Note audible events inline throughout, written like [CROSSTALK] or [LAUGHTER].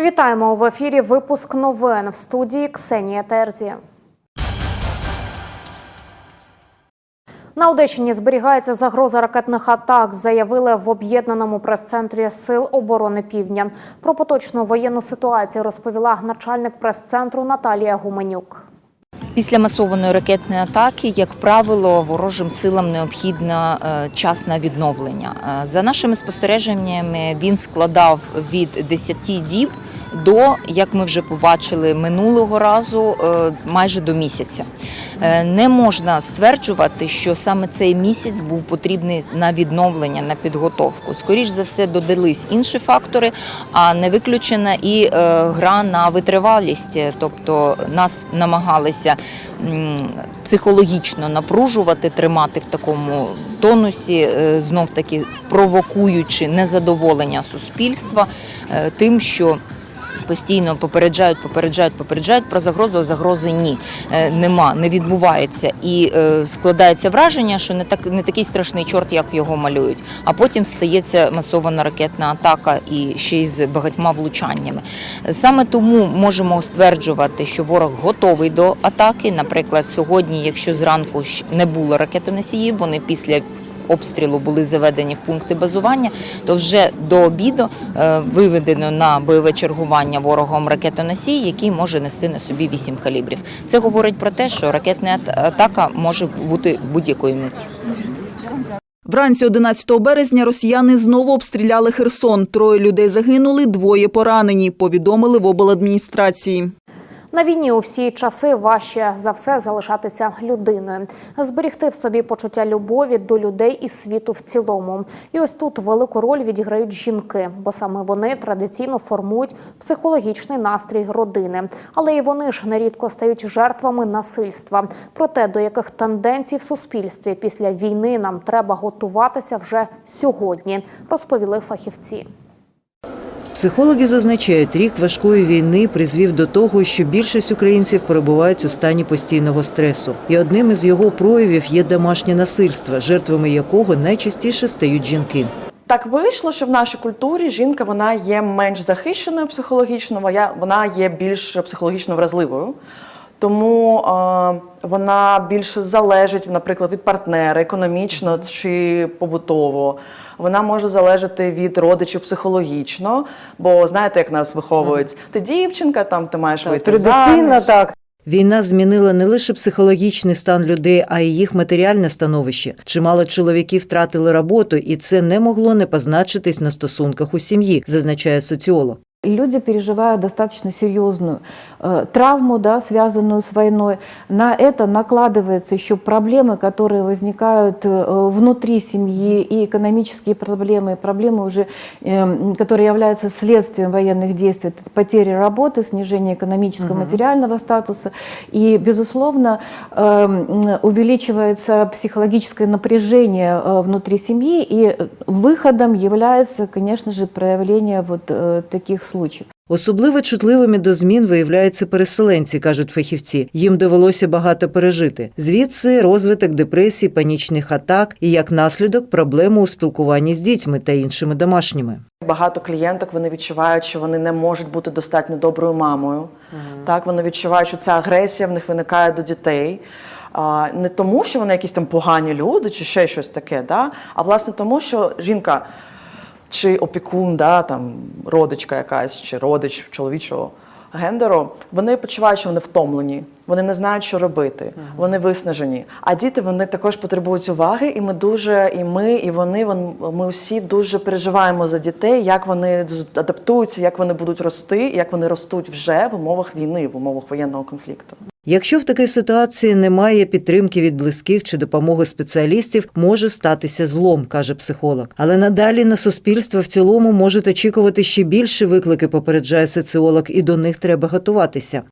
Вітаємо в ефірі. Випуск новин в студії Ксенія Терзі. На Одещині зберігається загроза ракетних атак, заявили в об'єднаному прес-центрі Сил оборони Півдня. Про поточну воєнну ситуацію розповіла начальник прес-центру Наталія Гуменюк. Після масованої ракетної атаки, як правило, ворожим силам необхідно е, час на відновлення. Е, За нашими спостереженнями, він складав від 10 діб до, як ми вже побачили минулого разу, е, майже до місяця. Е, Не можна стверджувати, що саме цей місяць був потрібний на відновлення, на підготовку. Скоріш за все, додались інші фактори, а не виключена і е, гра на витривалість, тобто нас намагалися психологічно напружувати, тримати в такому тонусі, знов таки провокуючи незадоволення суспільства тим, що Постійно попереджають, попереджають, попереджають про загрозу, а загрози ні, Е, нема, не відбувається. І е, складається враження, що не так не такий страшний чорт, як його малюють. А потім стається масована ракетна атака і ще й з багатьма влучаннями. Саме тому можемо стверджувати, що ворог готовий до атаки. Наприклад, сьогодні, якщо зранку не було ракетоносіїв, вони після обстрілу були заведені в пункти базування, то вже до обіду е, виведено на бойове чергування ворогом ракетоносій, який може нести на собі 8 калібрів. Це говорить про те, що ракетна атака може бути будь-якої миті. Вранці 11 березня росіяни знову обстріляли Херсон. Троє людей загинули, двоє поранені. Повідомили в обладміністрації. На війні у всі часи важче за все залишатися людиною, зберігти в собі почуття любові до людей і світу в цілому. І ось тут велику роль відіграють жінки, бо саме вони традиційно формують психологічний настрій родини. Але і вони ж нерідко стають жертвами насильства. Про те, до яких тенденцій в суспільстві після війни нам треба готуватися вже сьогодні, розповіли фахівці. Психологи зазначають, рік важкої війни призвів до того, що більшість українців перебувають у стані постійного стресу, і одним із його проявів є домашнє насильство, жертвами якого найчастіше стають жінки. Так вийшло, що в нашій культурі жінка вона є менш захищеною психологічно, вона- є більш психологічно вразливою. Тому е, вона більше залежить, наприклад, від партнера економічно чи побутово. Вона може залежати від родичів психологічно, бо знаєте, як нас виховують. Ти дівчинка, там ти маєш вийти Традиційно заміж. так. Війна змінила не лише психологічний стан людей, а й їх матеріальне становище. Чимало чоловіків втратили роботу, і це не могло не позначитись на стосунках у сім'ї, зазначає соціолог. Люди переживают достаточно серьезную э, травму, да, связанную с войной. На это накладываются еще проблемы, которые возникают э, внутри семьи, и экономические проблемы, и проблемы уже, э, которые являются следствием военных действий. Это потери работы, снижение экономического, материального статуса. И, безусловно, э, увеличивается психологическое напряжение э, внутри семьи, и э, выходом является, конечно же, проявление вот э, таких случаев. Особливо чутливими до змін виявляються переселенці, кажуть фахівці. Їм довелося багато пережити. Звідси розвиток депресій, панічних атак і як наслідок проблеми у спілкуванні з дітьми та іншими домашніми. Багато клієнток вони відчувають, що вони не можуть бути достатньо доброю мамою. Так, вони відчувають, що ця агресія в них виникає до дітей. А, не тому, що вони якісь там погані люди чи ще щось таке, да? а власне тому, що жінка чи опікун, да, там, родичка якась, чи родич чоловічого гендеру, вони почувають, що вони втомлені, вони не знають, що робити, вони виснажені. А діти вони також потребують уваги, і ми дуже, і ми, і вони, вон- ми всі дуже переживаємо за дітей, як вони адаптуються, як вони будуть рости, як вони ростуть вже в умовах війни, в умовах воєнного конфлікту. Якщо в такій ситуації немає підтримки від близьких чи допомоги спеціалістів, може статися злом, каже психолог. Але надалі на суспільство в цілому можуть очікувати ще більше виклики, попереджає соціолог, і до них треба готуватися.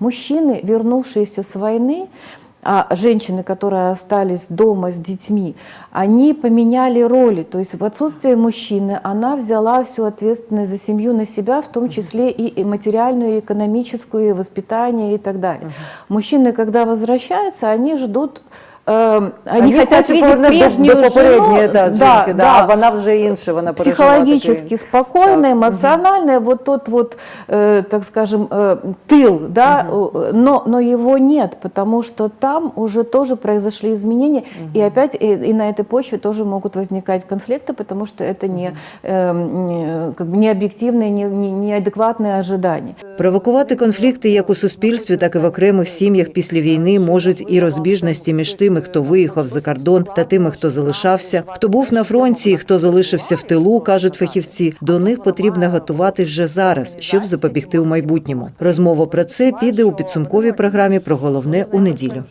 Мужчины, вернувшиеся с войны, а женщины, которые остались дома с детьми, они поменяли роли. То есть в отсутствие мужчины она взяла всю ответственность за семью на себя, в том числе и и материальную, и экономическую, и воспитание и так далее. Мужчины, когда возвращаются, они ждут э, они, Вони хотят хочуть видеть повернути прежнюю до, до попередньої жену, да, да, жінки, да, а вона вже інша, вона пережила психологически такий- спокойная, эмоциональная, вот тот вот, э, так скажем, э, тыл, да, э, но, но его нет, потому что там уже тоже произошли изменения, и опять и, и на этой почве тоже могут возникать конфликты, потому что это не, э, не, как бы не объективные, не, не, неадекватные ожидания. Провокувати конфлікти як у суспільстві, так і в окремих сім'ях після війни можуть і розбіжності між тими, хто виїхав за кордон, та тими, хто залишався. Хто був на фронті, і хто залишився в тилу, кажуть фахівці. До них потрібно готувати вже зараз, щоб запобігти у майбутньому. Розмова про це піде у підсумковій програмі про головне у неділю.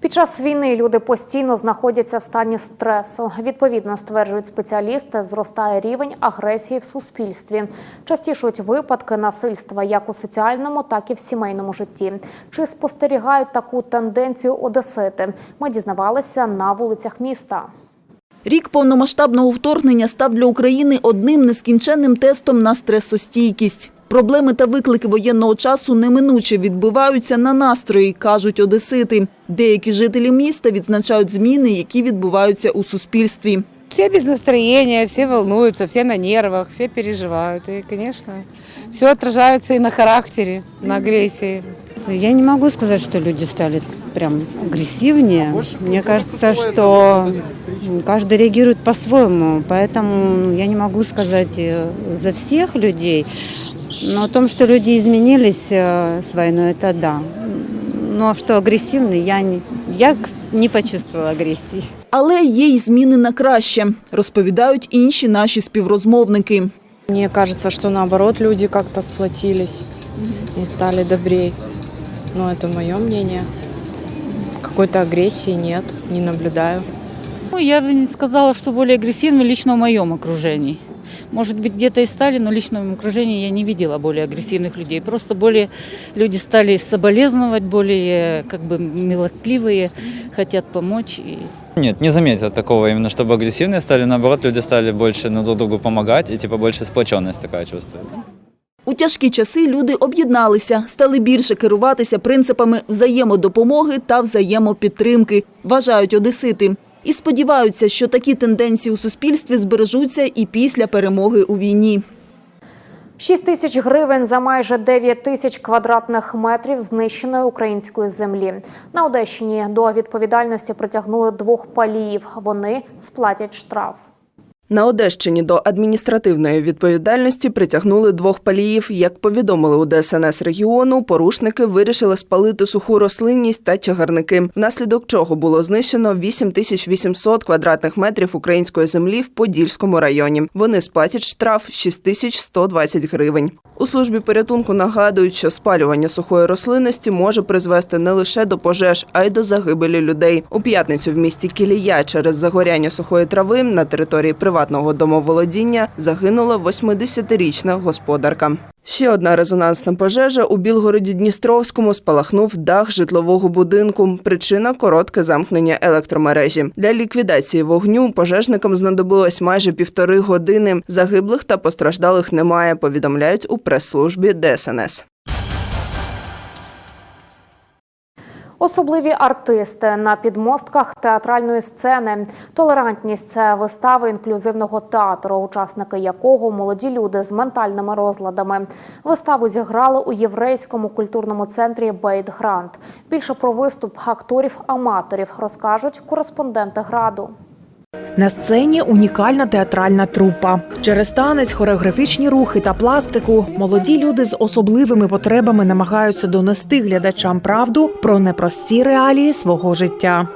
Під час війни люди постійно знаходяться в стані стресу. Відповідно, стверджують спеціалісти, зростає рівень агресії в суспільстві. Частішують випадки насильства як у соціальному, так і в сімейному житті. Чи спостерігають таку тенденцію одесити? Ми дізнавалися на вулицях міста. Рік повномасштабного вторгнення став для України одним нескінченним тестом на стресостійкість. Проблеми та виклики воєнного часу неминуче відбиваються на настрої, кажуть одесити. Деякі жителі міста відзначають зміни, які відбуваються у суспільстві. Все без настроения, все волнуются, все на нервах, все переживают. И, конечно, все отражается и на характере, на агрессии. Я не могу сказать, что люди стали прям агрессивнее. Мне кажется, что каждый реагирует по-своему, поэтому я не могу сказать э, за всех людей. Но о том, что люди изменились э, с войной, это да. Но что агрессивны, я не, я не почувствовала агрессии. Але є й зміни на краще, розповідають інші наші співрозмовники. Мне кажется, что наоборот люди как-то сплотились и стали добрей. Но это мое мнение. Какой-то агрессии нет, не наблюдаю. Ну, я бы не сказала, что более агрессивны лично в моем окружении. Может быть, где-то и стали, но лично в моем окружении я не видела более агрессивных людей. Просто более люди стали соболезновать, более как бы милостливые, хотят помочь. И Нет, не заметил такого именно, чтобы агрессивные стали. Наоборот, люди стали больше ну, друг другу помогать и типа больше сплоченность такая чувствуется. У тяжкі часи люди об'єдналися, стали більше керуватися принципами взаємодопомоги та взаємопідтримки, вважають одесити. І сподіваються, що такі тенденції у суспільстві збережуться і після перемоги у війні. 6 тисяч гривень за майже 9 тисяч квадратних метрів знищеної української землі. На Одещині до відповідальності притягнули двох паліїв. Вони сплатять штраф. На Одещині до адміністративної відповідальності притягнули двох паліїв. Як повідомили у ДСНС регіону, порушники вирішили спалити суху рослинність та чагарники, внаслідок чого було знищено 8800 квадратних метрів української землі в Подільському районі. Вони сплатять штраф 6120 гривень. У службі порятунку нагадують, що спалювання сухої рослинності може призвести не лише до пожеж, а й до загибелі людей. У п'ятницю в місті Кілія через загоряння сухої трави на території приватного домоволодіння загинула 80-річна господарка. Ще одна резонансна пожежа у Білгороді Дністровському спалахнув дах житлового будинку. Причина коротке замкнення електромережі. Для ліквідації вогню пожежникам знадобилось майже півтори години. Загиблих та постраждалих немає. Повідомляють у прес-службі ДСНС. Особливі артисти на підмостках театральної сцени. Толерантність це вистави інклюзивного театру, учасники якого молоді люди з ментальними розладами. Виставу зіграли у єврейському культурному центрі Бейт Грант. Більше про виступ акторів-аматорів розкажуть кореспонденти граду. На сцені унікальна театральна трупа. Через танець, хореографічні рухи та пластику молоді люди з особливими потребами намагаються донести глядачам правду про непрості реалії свого життя.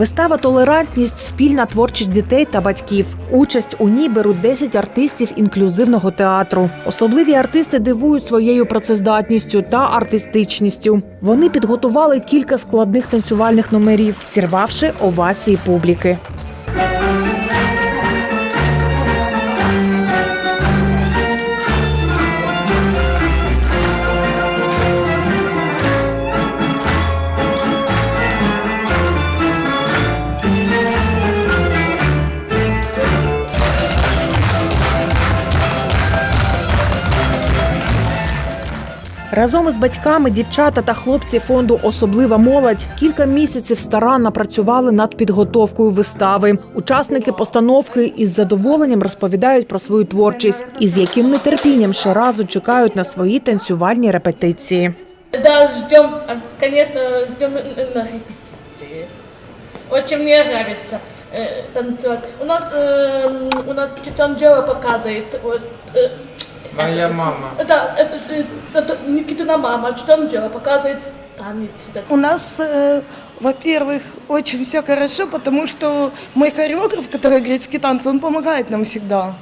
Вистава Толерантність спільна творчість дітей та батьків. Участь у ній беруть 10 артистів інклюзивного театру. Особливі артисти дивують своєю працездатністю та артистичністю. Вони підготували кілька складних танцювальних номерів, зірвавши овації публіки. Разом із батьками, дівчата та хлопці фонду Особлива молодь кілька місяців старанно працювали над підготовкою вистави. Учасники постановки із задоволенням розповідають про свою творчість і з яким нетерпінням щоразу чекають на свої танцювальні репетиції. Да, ждем, конечно, ждем на репетиции. Очень мне нравится э, танцевать. У нас э, у нас тетя Анжела показывает. Вот, э, Моя мама. да, это, э, это Никитина мама, тетя Анжела показывает танец. Да. У нас, э, во-первых, очень все хорошо, потому что мой хореограф, который греческий танцы, он помогает нам всегда.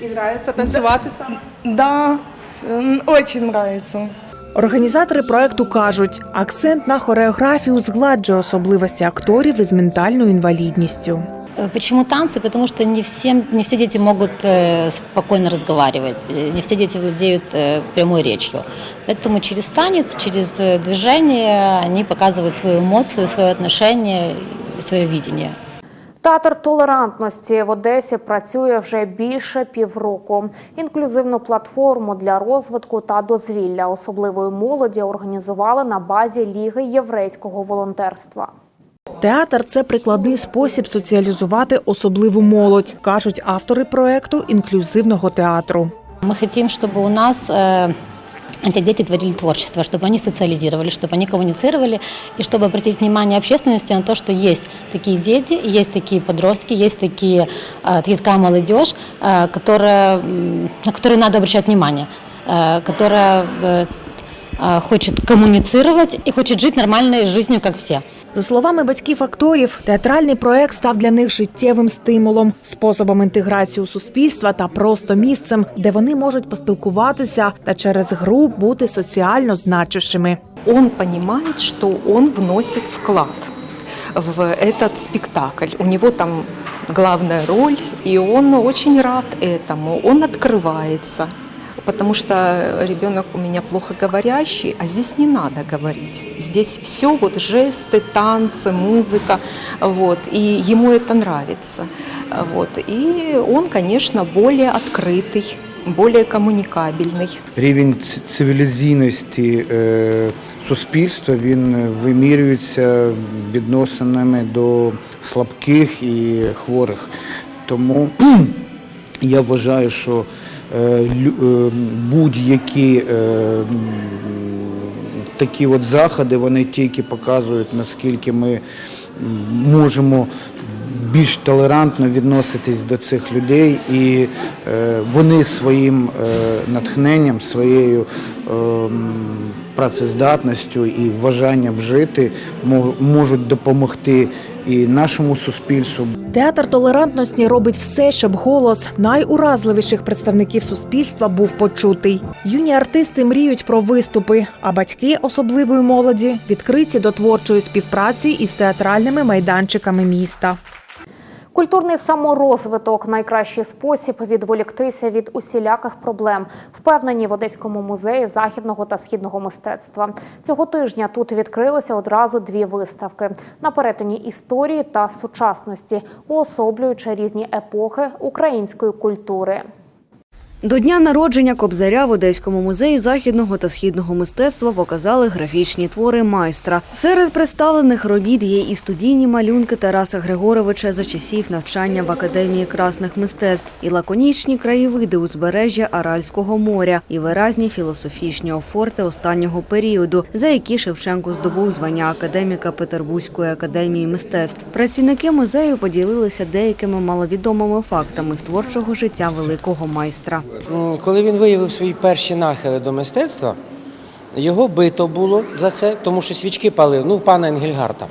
И нравится танцевать сам? Да, м, очень нравится. Організатори проекту кажуть, акцент на хореографію згладжує особливості акторів із ментальною інвалідністю. Э, Почему танцы? Потому что не, всем, не все дети могут э, спокойно разговаривать, э, не все дети владеют э, прямой речью. Поэтому через танец, через э, движение они показывают свою эмоцию, свое отношение, и свое видение. Театр толерантності в Одесі працює вже більше півроку. Інклюзивну платформу для розвитку та дозвілля особливої молоді організували на базі Ліги єврейського волонтерства. Театр це прикладний спосіб соціалізувати особливу молодь, кажуть автори проекту інклюзивного театру. Мы хотим, чтобы у нас э, эти дети творили творчество, чтобы они социализировали, чтобы они коммуницировали, и чтобы обратить внимание общественности на то, что есть такие дети, есть такие подростки, есть такие, э, такая молодежь, э, которая, м, на которую надо обращать внимание, э, которая э, э, хочет коммуницировать и хочет жить нормальной жизнью, как все. За словами батьків акторів, театральний проект став для них життєвим стимулом, способом інтеграції у суспільства та просто місцем, де вони можуть поспілкуватися та через гру бути соціально значущими. он понимает, что он вносит вклад в этот спектакль. У него там главная роль, и он очень рад этому, он открывается. Потому что ребенок у меня плохо говорящий, а здесь не надо говорить. Здесь все вот жесты, танцы, музыка, вот, и ему это нравится. Вот, и он, конечно, более открытый, более коммуникабельный. Рівень ц- цивілізійності е, суспільства він вимірюється відносинами до слабких і хворих. Тому [CLEARS THROAT] я вважаю, що е, лю- е, будь-які е, такі от заходи вони тільки показують, наскільки ми можемо більш толерантно відноситись до цих людей, і е, вони своїм е, натхненням, своєю е, працездатністю і бажанням жити мо- можуть допомогти і нашому суспільству. Театр толерантності робить все, щоб голос найуразливіших представників суспільства був почутий. Юні артисти мріють про виступи, а батьки особливої молоді відкриті до творчої співпраці із театральними майданчиками міста. Культурний саморозвиток найкращий спосіб відволіктися від усіляких проблем. Впевнені в Одеському музеї західного та східного мистецтва. Цього тижня тут відкрилися одразу дві виставки на перетині історії та сучасності, уособлюючи різні епохи української культури. До дня народження Кобзаря в Одеському музеї західного та східного мистецтва показали графічні твори майстра. Серед представлених робіт є і студійні малюнки Тараса Григоровича за часів навчання в Академії красних мистецтв, і лаконічні краєвиди узбережжя Аральського моря, і виразні філософічні офорти останнього періоду, за які Шевченко здобув звання академіка Петербурзької академії мистецтв. Працівники музею поділилися деякими маловідомими фактами з творчого життя великого майстра. М, Коли він виявив свої перші нахили до мистецтва, його бито було за це, тому що свічки палив, ну, в пана Енгельгарта.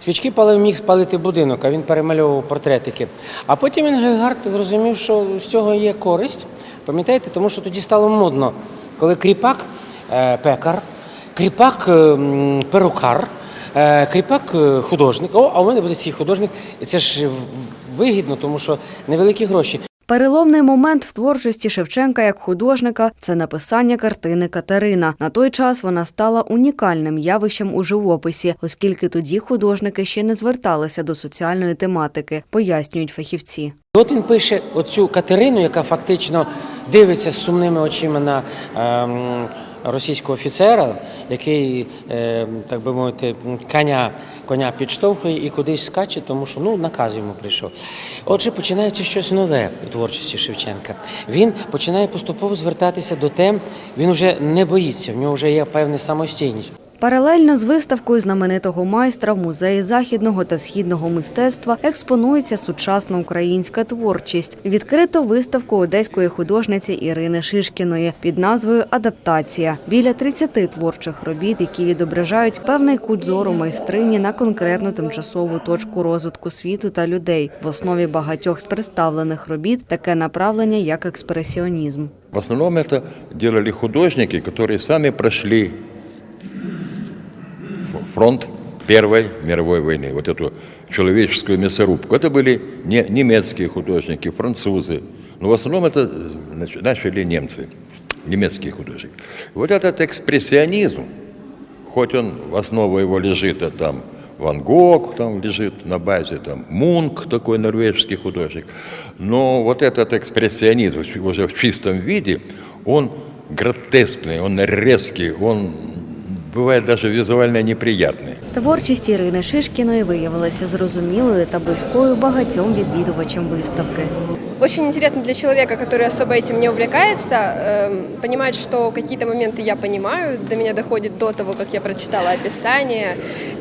Свічки палив міг спалити будинок, а він перемальовував портретики. А потім Енгельгард зрозумів, що з цього є користь. Пам'ятаєте, тому що тоді стало модно, коли кріпак, е, пекар, кріпак, е, перукар, е, кріпак е, художник. О, а у мене буде свій художник. І це ж вигідно, тому що невеликі гроші. Переломний момент в творчості Шевченка як художника це написання картини Катерина. На той час вона стала унікальним явищем у живописі, оскільки тоді художники ще не зверталися до соціальної тематики, пояснюють фахівці. От він пише оцю Катерину, яка фактично дивиться з сумними очима на ем, російського офіцера, який, е, так би мовити, коня, коня підштовхує і кудись скаче, тому що ну, наказ йому прийшов. Отже, починається щось нове у творчості Шевченка. Він починає поступово звертатися до тем, він вже не боїться, в нього вже є певна самостійність. Паралельно з виставкою знаменитого майстра в музеї західного та східного мистецтва експонується сучасна українська творчість. Відкрито виставку одеської художниці Ірини Шишкіної під назвою Адаптація. Біля 30 творчих робіт, які відображають певний кут зору майстрині на конкретну тимчасову точку розвитку світу та людей. В основі багатьох з представлених робіт таке направлення, як експресіонізм. В основном это делали художники, сами прошли ф- фронт Первой мировой войны, вот эту человеческую мясорубку. Это были не, немецкие художники, французы, но в основном это нач- начали немцы, немецкие художники. Вот этот экспрессионизм, хоть он в основу его лежит, а там Ван Гог там лежит на базе, там Мунк, такой норвежский художник. Но вот этот экспрессионизм уже в чистом виде, он гротескный, он резкий, он бывает даже визуально неприятный. Творчість Ірини Шишкіної виявилася зрозумілою та близькою багатьом відвідувачам виставки. Очень интересно для человека, который особо этим не увлекается, эм, понимать, что какие-то моменты я понимаю, до меня доходит до того, как я прочитала описание,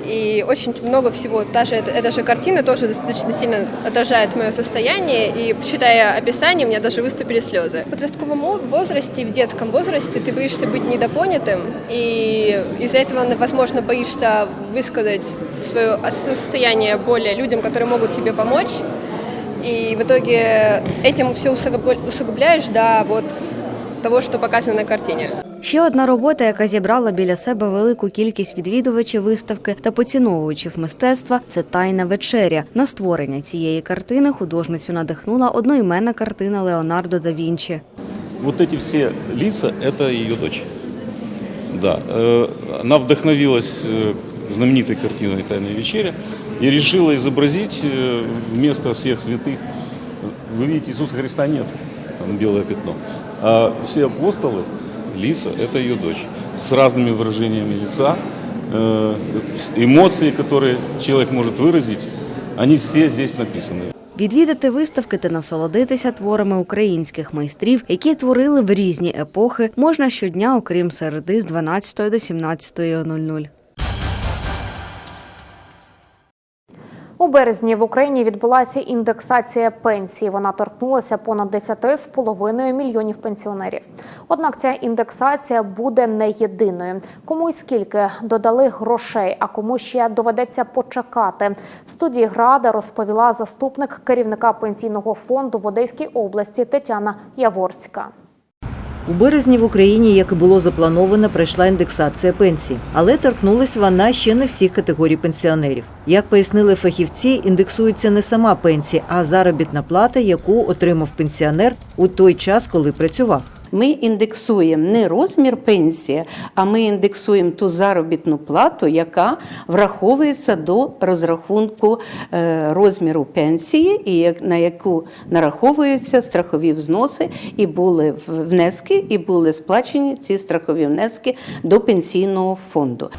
и очень много всего. Та же, эта, же картина тоже достаточно сильно отражает мое состояние, и читая описание, у меня даже выступили слезы. В подростковом возрасте в детском возрасте ты боишься быть недопонятым, и из-за этого, возможно, боишься высказать свое состояние более людям, которые могут тебе помочь. И в итоге этим все усугубляешь до вот того, что показано на картине. Ще одна робота, яка зібрала біля себе велику кількість відвідувачів виставки та поціновувачів мистецтва, це тайна вечеря. На створення цієї картини художницю надихнула одноіменна картина Леонардо да Вінчі. Вот эти все лица – это ее дочь. Да, э, она вдохновилась э, знаменитой картиной «Тайная вечеря» и решила изобразить э, вместо всех святых, вы видите, Иисуса Христа нет, там белое пятно, а все апостолы, лица – это ее дочь, с разными выражениями лица, э, эмоции, которые человек может выразить, они все здесь написаны. Відвідати виставки та насолодитися творами українських майстрів, які творили в різні епохи, можна щодня, окрім середи з 12 до 17.00. У березні в Україні відбулася індексація пенсій. Вона торкнулася понад 10,5 мільйонів пенсіонерів. Однак ця індексація буде не єдиною. Кому й скільки додали грошей, а кому ще доведеться почекати. В студії Града розповіла заступник керівника пенсійного фонду в Одеській області Тетяна Яворська. У березні в Україні, як і було заплановано, пройшла індексація пенсій, але торкнулась вона ще не всіх категорій пенсіонерів. Як пояснили фахівці, індексується не сама пенсія, а заробітна плата, яку отримав пенсіонер у той час, коли працював. Ми індексуємо не розмір пенсії, а ми індексуємо ту заробітну плату, яка враховується до розрахунку е, розміру пенсії, і на яку нараховуються страхові взноси, і були внески, і були сплачені ці страхові внески до пенсійного фонду.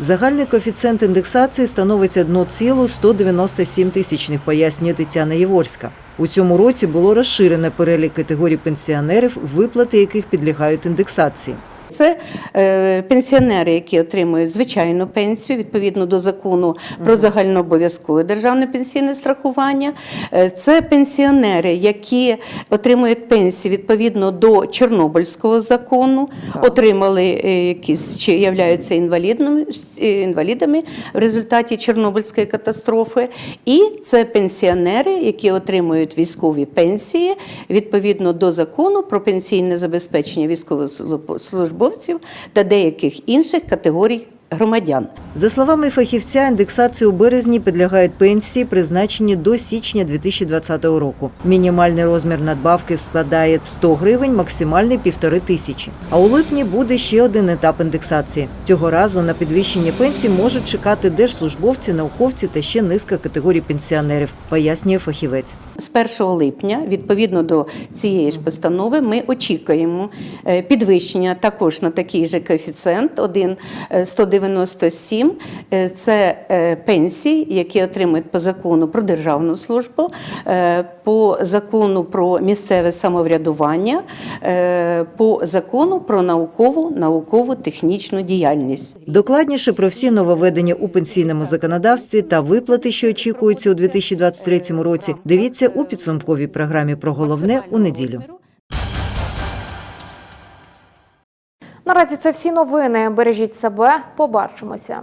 Загальний коефіцієнт індексації становить 1,197 тисячних, пояснює Тетяна Єворська. У цьому році було розширене перелік категорій пенсіонерів, виплати яких підлягають індексації. Це е, пенсіонери, які отримують звичайну пенсію відповідно до закону про загальнообов'язкове державне пенсійне страхування. Е, це пенсіонери, які отримують пенсії відповідно до Чорнобильського закону, отримали е, якісь чи являються інвалідними, інвалідами в результаті Чорнобильської катастрофи. І це пенсіонери, які отримують військові пенсії відповідно до закону про пенсійне забезпечення військовослужбовців та деяких інших категорій громадян. За словами фахівця, індексації у березні підлягають пенсії, призначені до січня 2020 року. Мінімальний розмір надбавки складає 100 гривень, максимальний півтори тисячі. А у липні буде ще один етап індексації. Цього разу на підвищення пенсій можуть чекати держслужбовці, науковці та ще низка категорій пенсіонерів, пояснює фахівець. З 1 липня, відповідно до цієї ж постанови, ми очікуємо е, підвищення також на такий же коефіцієнт 1,197. Е, Це е, пенсії, які отримують по закону про державну службу, по закону про місцеве самоврядування, по закону про наукову, науково-технічну діяльність. Докладніше про всі нововведення у пенсійному законодавстві та виплати, що очікуються у 2023 році, дивіться у підсумковій програмі про головне у неділю. Наразі це всі новини. Бережіть себе. Побачимося.